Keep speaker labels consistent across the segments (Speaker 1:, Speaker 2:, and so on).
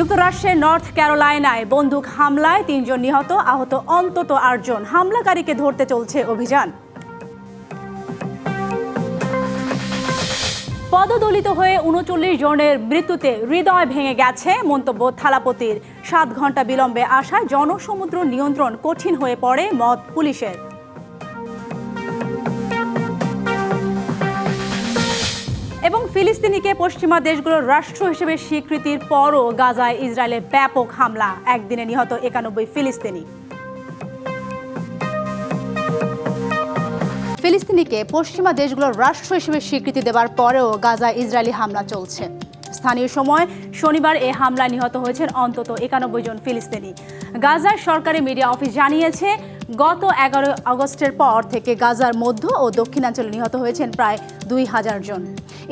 Speaker 1: যুক্তরাষ্ট্রের নর্থ ক্যারোলাইনায় বন্দুক হামলায় তিনজন নিহত আহত অন্তত আটজন হামলাকারীকে ধরতে চলছে অভিযান পদদলিত হয়ে উনচল্লিশ জনের মৃত্যুতে হৃদয় ভেঙে গেছে মন্তব্য থালাপতির সাত ঘন্টা বিলম্বে আসায় জনসমুদ্র নিয়ন্ত্রণ কঠিন হয়ে পড়ে মত পুলিশের এবং ফিলিস্তিনিকে পশ্চিমা দেশগুলোর রাষ্ট্র হিসেবে স্বীকৃতির পরও গাজায় ইসরায়েলে ব্যাপক হামলা একদিনে নিহত একানব্বই ফিলিস্তিনি ফিলিস্তিনিকে পশ্চিমা দেশগুলোর রাষ্ট্র হিসেবে স্বীকৃতি দেওয়ার পরেও গাজায় ইসরায়েলি হামলা চলছে স্থানীয় সময় শনিবার এ হামলায় নিহত হয়েছেন অন্তত একানব্বই জন ফিলিস্তিনি গাজার সরকারি মিডিয়া অফিস জানিয়েছে গত এগারো আগস্টের পর থেকে গাজার মধ্য ও দক্ষিণাঞ্চলে নিহত হয়েছেন প্রায় দুই হাজার জন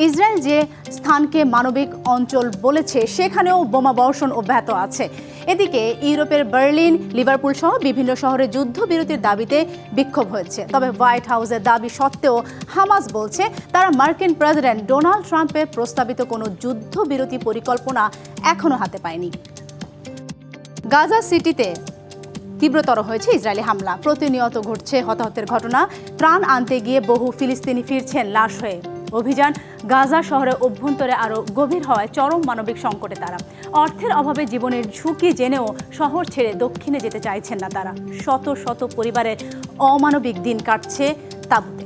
Speaker 1: ইসরায়েল যে স্থানকে মানবিক অঞ্চল বলেছে সেখানেও বোমা বর্ষণ অব্যাহত আছে এদিকে ইউরোপের বার্লিন লিভারপুল সহ বিভিন্ন শহরে যুদ্ধবিরতির দাবিতে বিক্ষোভ হয়েছে তবে হোয়াইট হাউসের দাবি সত্ত্বেও হামাস বলছে তারা মার্কিন প্রেসিডেন্ট ডোনাল্ড ট্রাম্পের প্রস্তাবিত কোনো যুদ্ধবিরতি পরিকল্পনা এখনও হাতে পায়নি গাজা সিটিতে তীব্রতর হয়েছে ইসরায়েলি হামলা প্রতিনিয়ত ঘটছে হতাহতের ঘটনা ত্রাণ আনতে গিয়ে বহু ফিলিস্তিনি ফিরছেন লাশ হয়ে অভিযান গাজা শহরে অভ্যন্তরে আরও গভীর হওয়ায় চরম মানবিক সংকটে তারা অর্থের অভাবে জীবনের ঝুঁকি জেনেও শহর ছেড়ে দক্ষিণে যেতে চাইছেন না তারা শত শত পরিবারের অমানবিক দিন কাটছে তাবুতে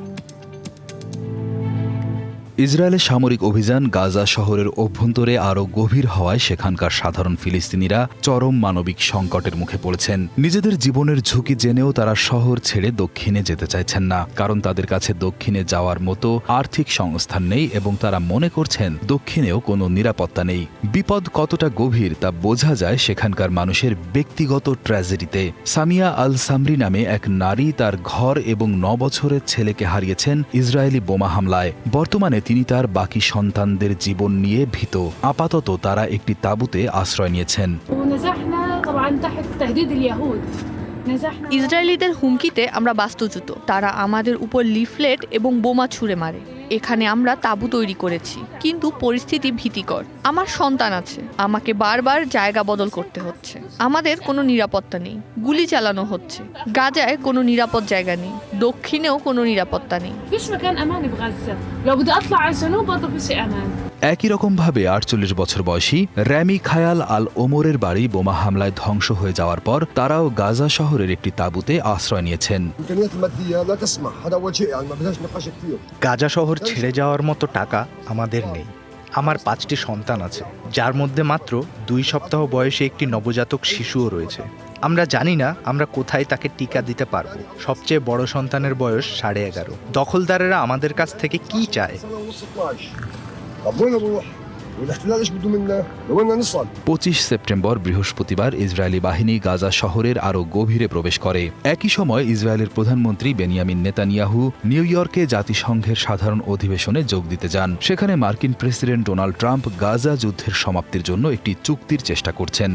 Speaker 2: ইসরায়েলের সামরিক অভিযান গাজা শহরের অভ্যন্তরে আরও গভীর হওয়ায় সেখানকার সাধারণ ফিলিস্তিনিরা চরম মানবিক সংকটের মুখে পড়েছেন নিজেদের জীবনের ঝুঁকি জেনেও তারা শহর ছেড়ে দক্ষিণে যেতে চাইছেন না কারণ তাদের কাছে দক্ষিণে যাওয়ার মতো আর্থিক সংস্থান নেই এবং তারা মনে করছেন দক্ষিণেও কোনো নিরাপত্তা নেই বিপদ কতটা গভীর তা বোঝা যায় সেখানকার মানুষের ব্যক্তিগত ট্র্যাজেডিতে সামিয়া আল সামরি নামে এক নারী তার ঘর এবং ন বছরের ছেলেকে হারিয়েছেন ইসরায়েলি বোমা হামলায় বর্তমানে তিনি তার বাকি সন্তানদের জীবন নিয়ে ভীত আপাতত তারা একটি তাঁবুতে আশ্রয় নিয়েছেন
Speaker 3: ইসরায়েলিদের হুমকিতে আমরা বাস্তুচ্যুত তারা আমাদের উপর লিফলেট এবং বোমা ছুঁড়ে মারে এখানে আমরা তাঁবু তৈরি করেছি কিন্তু পরিস্থিতি ভীতিকর আমার সন্তান আছে আমাকে বারবার জায়গা বদল করতে হচ্ছে আমাদের কোনো নিরাপত্তা নেই গুলি চালানো হচ্ছে গাজায় কোনো নিরাপদ জায়গা নেই দক্ষিণেও কোনো নিরাপত্তা নেই
Speaker 2: একই রকমভাবে আটচল্লিশ বছর বয়সী র্যামি খায়াল আল ওমরের বাড়ি বোমা হামলায় ধ্বংস হয়ে যাওয়ার পর তারাও গাজা শহরের একটি তাঁবুতে আশ্রয় নিয়েছেন
Speaker 4: গাজা শহর ছেড়ে যাওয়ার মতো টাকা আমাদের নেই আমার পাঁচটি সন্তান আছে যার মধ্যে মাত্র দুই সপ্তাহ বয়সে একটি নবজাতক শিশুও রয়েছে আমরা জানি না আমরা কোথায় তাকে টিকা দিতে পারব সবচেয়ে বড় সন্তানের বয়স সাড়ে এগারো দখলদারেরা আমাদের কাছ থেকে কি চায় طب وين اروح؟
Speaker 2: পঁচিশ সেপ্টেম্বর বৃহস্পতিবার ইসরায়েলি বাহিনী গাজা শহরের আরও গভীরে প্রবেশ করে একই সময় ইসরায়েলের প্রধানমন্ত্রী বেনিয়ামিন নেতানিয়াহু নিউ ইয়র্কে জাতিসংঘের সাধারণ অধিবেশনে যোগ দিতে যান সেখানে মার্কিন প্রেসিডেন্ট ডোনাল্ড ট্রাম্প গাজা যুদ্ধের সমাপ্তির জন্য একটি চুক্তির চেষ্টা করছেন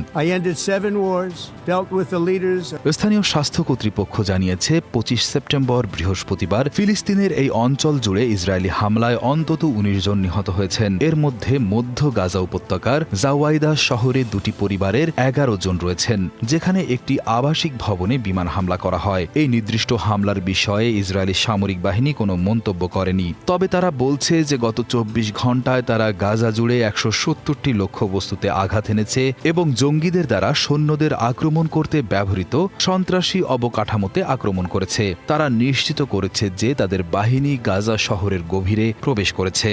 Speaker 2: স্থানীয় স্বাস্থ্য কর্তৃপক্ষ জানিয়েছে পঁচিশ সেপ্টেম্বর বৃহস্পতিবার ফিলিস্তিনের এই অঞ্চল জুড়ে ইসরায়েলি হামলায় অন্তত উনিশ জন নিহত হয়েছেন এর মধ্যে মধ্য মধ্য গাজা উপত্যকার জাওয়াইদা শহরে দুটি পরিবারের এগারো জন রয়েছেন যেখানে একটি আবাসিক ভবনে বিমান হামলা করা হয় এই নির্দিষ্ট হামলার বিষয়ে ইসরায়েলি সামরিক বাহিনী কোনো মন্তব্য করেনি তবে তারা বলছে যে গত চব্বিশ ঘন্টায় তারা গাজা জুড়ে একশো সত্তরটি লক্ষ্যবস্তুতে আঘাত এনেছে এবং জঙ্গিদের দ্বারা সৈন্যদের আক্রমণ করতে ব্যবহৃত সন্ত্রাসী অবকাঠামোতে আক্রমণ করেছে তারা নিশ্চিত করেছে যে তাদের বাহিনী গাজা শহরের গভীরে প্রবেশ করেছে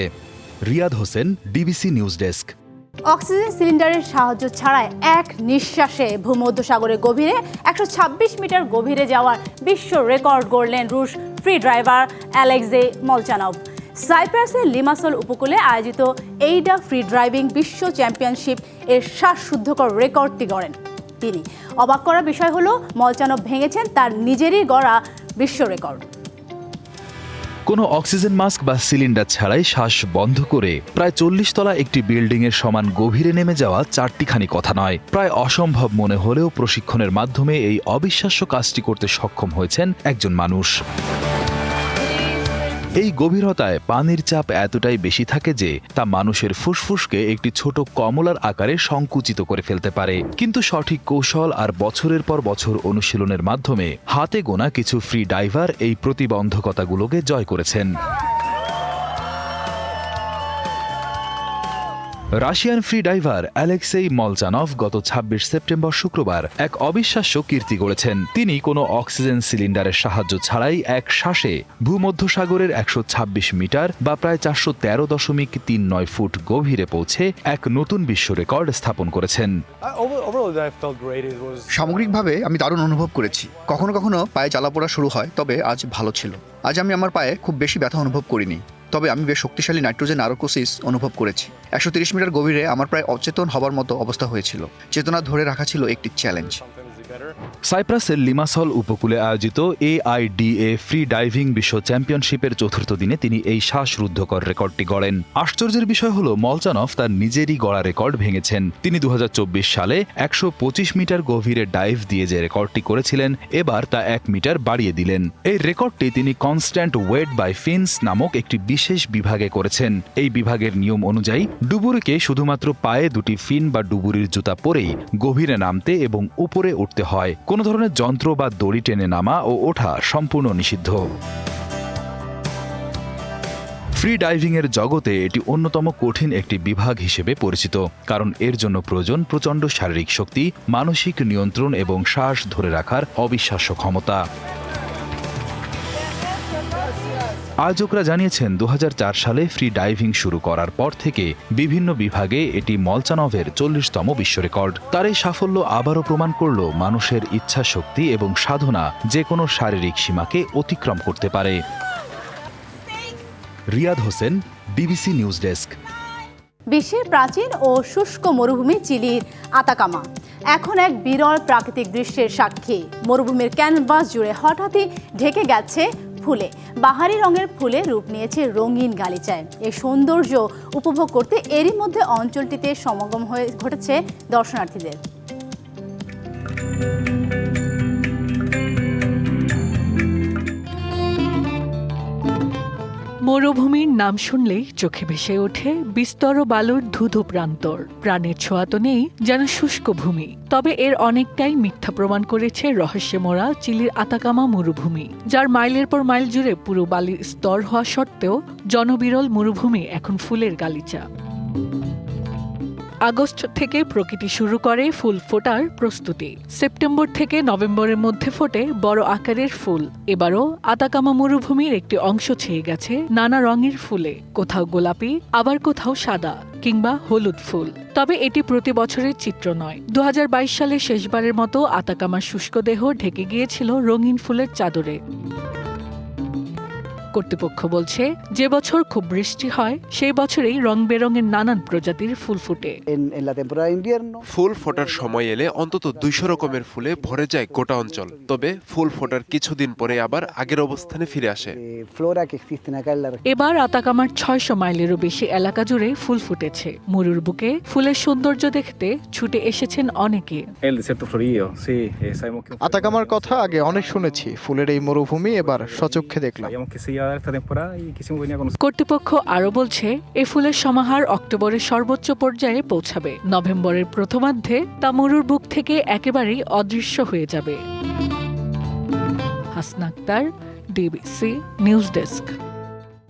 Speaker 2: Riyad Hossain DBC news desk
Speaker 1: oxygen সিলিন্ডারের সাহায্য ছাড়াই এক নিঃশ্বাসে ভূমধ্যসাগরের গভীরে একশো মিটার গভীরে যাওয়ার বিশ্ব রেকর্ড গড়লেন রুশ ফ্রি ড্রাইভার অ্যালেক্সে মলচানব সাইপ্রাসের লিমাসল উপকূলে আয়োজিত এইডা ফ্রি ড্রাইভিং বিশ্ব চ্যাম্পিয়নশিপ এর শ্বাসশুদ্ধকর রেকর্ডটি গড়েন তিনি অবাক করা বিষয় হলো মলচানব ভেঙেছেন তার নিজেরই গড়া বিশ্ব রেকর্ড
Speaker 2: কোনো অক্সিজেন মাস্ক বা সিলিন্ডার ছাড়াই শ্বাস বন্ধ করে প্রায় চল্লিশ তলা একটি বিল্ডিংয়ের সমান গভীরে নেমে যাওয়া চারটিখানি কথা নয় প্রায় অসম্ভব মনে হলেও প্রশিক্ষণের মাধ্যমে এই অবিশ্বাস্য কাজটি করতে সক্ষম হয়েছেন একজন মানুষ এই গভীরতায় পানির চাপ এতটাই বেশি থাকে যে তা মানুষের ফুসফুসকে একটি ছোট কমলার আকারে সংকুচিত করে ফেলতে পারে কিন্তু সঠিক কৌশল আর বছরের পর বছর অনুশীলনের মাধ্যমে হাতে গোনা কিছু ফ্রি ডাইভার এই প্রতিবন্ধকতাগুলোকে জয় করেছেন Russian free diver Alexei Molchanov গত ছাব্বিশ সেপ্টেম্বর শুক্রবার এক অবিশ্বাস্য কীর্তি গড়েছেন তিনি কোনো অক্সিজেন সিলিন্ডারের সাহায্য ছাড়াই এক শ্বাসে ভূমধ্যসাগরের একশো ছাব্বিশ মিটার বা প্রায় চারশো তেরো দশমিক তিন নয় ফুট গভীরে পৌঁছে এক নতুন বিশ্ব রেকর্ড স্থাপন করেছেন
Speaker 5: সামগ্রিকভাবে আমি দারুণ অনুভব করেছি কখনো কখনো পায়ে জ্বালা পড়া শুরু হয় তবে আজ ভালো ছিল আজ আমি আমার পায়ে খুব বেশি ব্যথা অনুভব করিনি তবে আমি বেশ শক্তিশালী নাইট্রোজেন আরোকোসিস অনুভব করেছি একশো মিটার গভীরে আমার প্রায় অচেতন হবার মতো অবস্থা হয়েছিল চেতনা ধরে রাখা ছিল একটি চ্যালেঞ্জ
Speaker 2: সাইপ্রাসের লিমাসল উপকূলে আয়োজিত এআইডিএ ফ্রি ডাইভিং বিশ্ব চ্যাম্পিয়নশিপের চতুর্থ দিনে তিনি এই শ্বাসরুদ্ধকর রেকর্ডটি গড়েন আশ্চর্যের বিষয় হল মলচানফ তার নিজেরই গড়া রেকর্ড ভেঙেছেন তিনি দু সালে একশো মিটার গভীরে ডাইভ দিয়ে যে রেকর্ডটি করেছিলেন এবার তা এক মিটার বাড়িয়ে দিলেন এই রেকর্ডটি তিনি কনস্ট্যান্ট ওয়েট বাই ফিন্স নামক একটি বিশেষ বিভাগে করেছেন এই বিভাগের নিয়ম অনুযায়ী ডুবুরিকে শুধুমাত্র পায়ে দুটি ফিন বা ডুবুরির জুতা পরেই গভীরে নামতে এবং উপরে উঠতে হয় কোনো ধরনের যন্ত্র বা দড়ি টেনে নামা ও ওঠা সম্পূর্ণ নিষিদ্ধ ফ্রি ডাইভিংয়ের জগতে এটি অন্যতম কঠিন একটি বিভাগ হিসেবে পরিচিত কারণ এর জন্য প্রয়োজন প্রচণ্ড শারীরিক শক্তি মানসিক নিয়ন্ত্রণ এবং শ্বাস ধরে রাখার অবিশ্বাস্য ক্ষমতা আয়োজকরা জানিয়েছেন দু সালে ফ্রি ডাইভিং শুরু করার পর থেকে বিভিন্ন বিভাগে এটি মলচানভের চল্লিশতম রেকর্ড তার এই সাফল্য আবারও প্রমাণ করল মানুষের ইচ্ছা শক্তি এবং সাধনা যে কোনো শারীরিক সীমাকে অতিক্রম করতে পারে Riyad Hossain BBC news desk
Speaker 1: বিশ্বের প্রাচীন ও শুষ্ক মরুভূমি চিলির আতাকামা এখন এক বিরল প্রাকৃতিক দৃশ্যের সাক্ষী মরুভূমির ক্যানভাস জুড়ে হঠাৎই ঢেকে গেছে ফুলে বাহারি রঙের ফুলে রূপ নিয়েছে রঙিন গালিচায় এই সৌন্দর্য উপভোগ করতে এরই মধ্যে অঞ্চলটিতে সমাগম হয়ে ঘটেছে দর্শনার্থীদের
Speaker 6: মরুভূমির নাম শুনলেই চোখে ভেসে ওঠে বিস্তর বালুর ধুধু প্রান্তর প্রাণের ছোঁয়া তো নেই যেন শুষ্ক ভূমি তবে এর অনেকটাই মিথ্যা প্রমাণ করেছে রহস্যে মোড়া চিলির আতাকামা মরুভূমি যার মাইলের পর মাইল জুড়ে পুরো বালির স্তর হওয়া সত্ত্বেও জনবিরল মরুভূমি এখন ফুলের গালিচা আগস্ট থেকে প্রকৃতি শুরু করে ফুল ফোটার প্রস্তুতি সেপ্টেম্বর থেকে নভেম্বরের মধ্যে ফোটে বড় আকারের ফুল এবারও আতাকামা মরুভূমির একটি অংশ ছেয়ে গেছে নানা রঙের ফুলে কোথাও গোলাপি আবার কোথাও সাদা কিংবা হলুদ ফুল তবে এটি প্রতি বছরের চিত্র নয় দু সালে শেষবারের মতো আতাকামার শুষ্ক দেহ ঢেকে গিয়েছিল রঙিন ফুলের চাদরে কর্তৃপক্ষ বলছে যে বছর খুব বৃষ্টি হয় সেই বছরেই রং বেরঙের নানান প্রজাতির ফুল ফুটে
Speaker 7: ফুল ফোটার সময় এলে অন্তত দুইশো রকমের ফুলে ভরে যায় গোটা অঞ্চল তবে ফুল ফোটার কিছুদিন পরে আবার আগের অবস্থানে ফিরে আসে
Speaker 6: এবার আতাকামার ছয়শো মাইলেরও বেশি এলাকা জুড়ে ফুল ফুটেছে মরুর বুকে ফুলের সৌন্দর্য দেখতে ছুটে এসেছেন অনেকে eh,
Speaker 7: আতাকামার কথা আগে অনেক শুনেছি ফুলের এই মরুভূমি এবার সচক্ষে দেখলাম
Speaker 6: কর্তৃপক্ষ আরও বলছে এ ফুলের সমাহার অক্টোবরের সর্বোচ্চ পর্যায়ে পৌঁছাবে নভেম্বরের প্রথমার্ধে তা বুক থেকে একেবারেই অদৃশ্য হয়ে যাবে হাসনাক্তার ডিবিসি নিউজ ডেস্ক